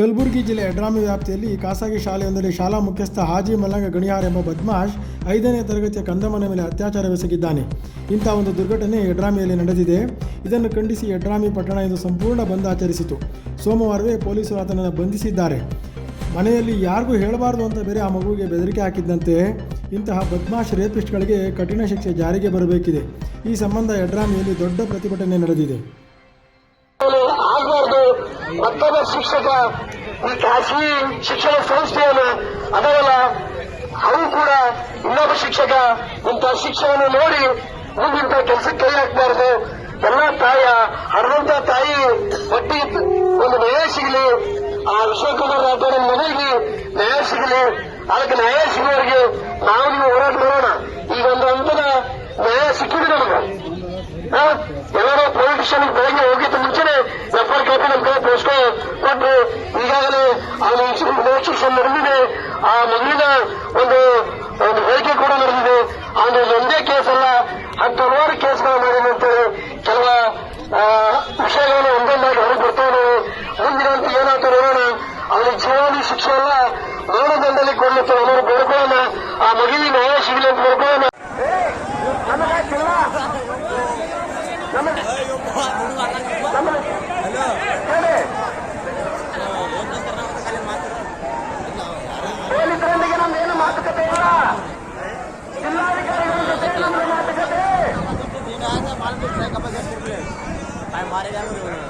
ಕಲಬುರಗಿ ಜಿಲ್ಲೆ ಎಡ್ರಾಮಿ ವ್ಯಾಪ್ತಿಯಲ್ಲಿ ಖಾಸಗಿ ಶಾಲೆಯೊಂದರಲ್ಲಿ ಶಾಲಾ ಮುಖ್ಯಸ್ಥ ಹಾಜಿ ಮಲ್ಲಂಗ ಗಣಿಯಾರ್ ಎಂಬ ಬದ್ಮಾಶ್ ಐದನೇ ತರಗತಿಯ ಕಂದಮ್ಮನ ಮೇಲೆ ಅತ್ಯಾಚಾರವೆಸಗಿದ್ದಾನೆ ಇಂಥ ಒಂದು ದುರ್ಘಟನೆ ಎಡ್ರಾಮಿಯಲ್ಲಿ ನಡೆದಿದೆ. ಇದನ್ನು ಖಂಡಿಸಿ ಎಡ್ರಾಮಿ ಪಟ್ಟಣ ಇಂದು ಸಂಪೂರ್ಣ ಬಂದ್ ಆಚರಿಸಿತು. ಸೋಮವಾರವೇ ಪೊಲೀಸರು ಆತನನ್ನು ಬಂಧಿಸಿದ್ದಾರೆ. ಮನೆಯಲ್ಲಿ ಯಾರಿಗೂ ಹೇಳಬಾರ್ದು ಅಂತ ಬೇರೆ ಆ ಮಗುವಿಗೆ ಬೆದರಿಕೆ ಹಾಕಿದ್ದಂತೆ ಇಂತಹ ಬದ್ಮಾಶ್ ರೇಪಿಸ್ಟ್ಗಳಿಗೆ ಕಠಿಣ ಶಿಕ್ಷೆ ಜಾರಿಗೆ ಬರಬೇಕಿದೆ. ಈ ಸಂಬಂಧ ಎಡ್ರಾಮಿಯಲ್ಲಿ ದೊಡ್ಡ ಪ್ರತಿಭಟನೆ ನಡೆದಿದೆ. ಆಗಬಾರ್ದು ಮತ್ತೊಬ್ಬ ಶಿಕ್ಷಕ, ಈ ಖಾಸಗಿ ಶಿಕ್ಷಣ ಸಂಸ್ಥೆಯನ್ನು ಅದರಲ್ಲ ಅವು ಕೂಡ ಇನ್ನೊಬ್ಬ ಶಿಕ್ಷಕ. ಇಂತಹ ಶಿಕ್ಷಣವನ್ನು ನೋಡಿ ಮುಂದಿಂತ ಕೆಲಸಕ್ಕೆ ಕೈ ಹಾಕಬಾರ್ದು. ಎಲ್ಲ ತಾಯ ಹರಿದಂತ ತಾಯಿ, ಒಟ್ಟಿ ಒಂದು ನ್ಯಾಯ ಸಿಗಲಿ. ಆ ವಿಶ್ವಕುಮಾರ್ ರಾಠೋಡ್ ಮನೆಗೆ ನ್ಯಾಯ ಸಿಗಲಿ. ಅದಕ್ಕೆ ನ್ಯಾಯ ಸಿಗುವವರಿಗೆ ನಾವು ನೀವು ಹೋರಾಟ ಮಾಡೋಣ. ಈಗ ಒಂದು ಹಂತದ ನ್ಯಾಯ ಸಿಕ್ಕಿದೆ ನಮಗೆ. ಎಲ್ಲರೂ ಪೊಲಿಟಿಷಿಯನ್ ಬೆಳಗ್ಗೆ ಹೋಗಿದ್ದ ಇನ್ಸ್ಟಿಟ್ಯೂಷನ್ ನಡೆದಿದೆ. ಆ ಮಗುವಿನ ಒಂದು ಒಂದು ಹೇಳಿಕೆ ಕೂಡ ನಡೆದಿದೆ. ಅವನು ಒಂದೇ ಕೇಸ್ ಅಲ್ಲ, ಹತ್ತು ಹಲವಾರು ಕೇಸ್ಗಳು ಮಾಡಿದೆ ಅಂತೇಳಿ ಕೆಲವ ವಿಷಯಗಳನ್ನು ಒಂದೊಂದಾಗಿ ಹೊರಗೆ ಬರ್ತಾ ಇದ್ದಾವೆ ಮುಂದಿನಂತ ಏನಾಗ್ತದೆ ನೋಡೋಣ ಅವನ ಜೀವನ ಶಿಕ್ಷೆ ಎಲ್ಲ हमारे यहाँ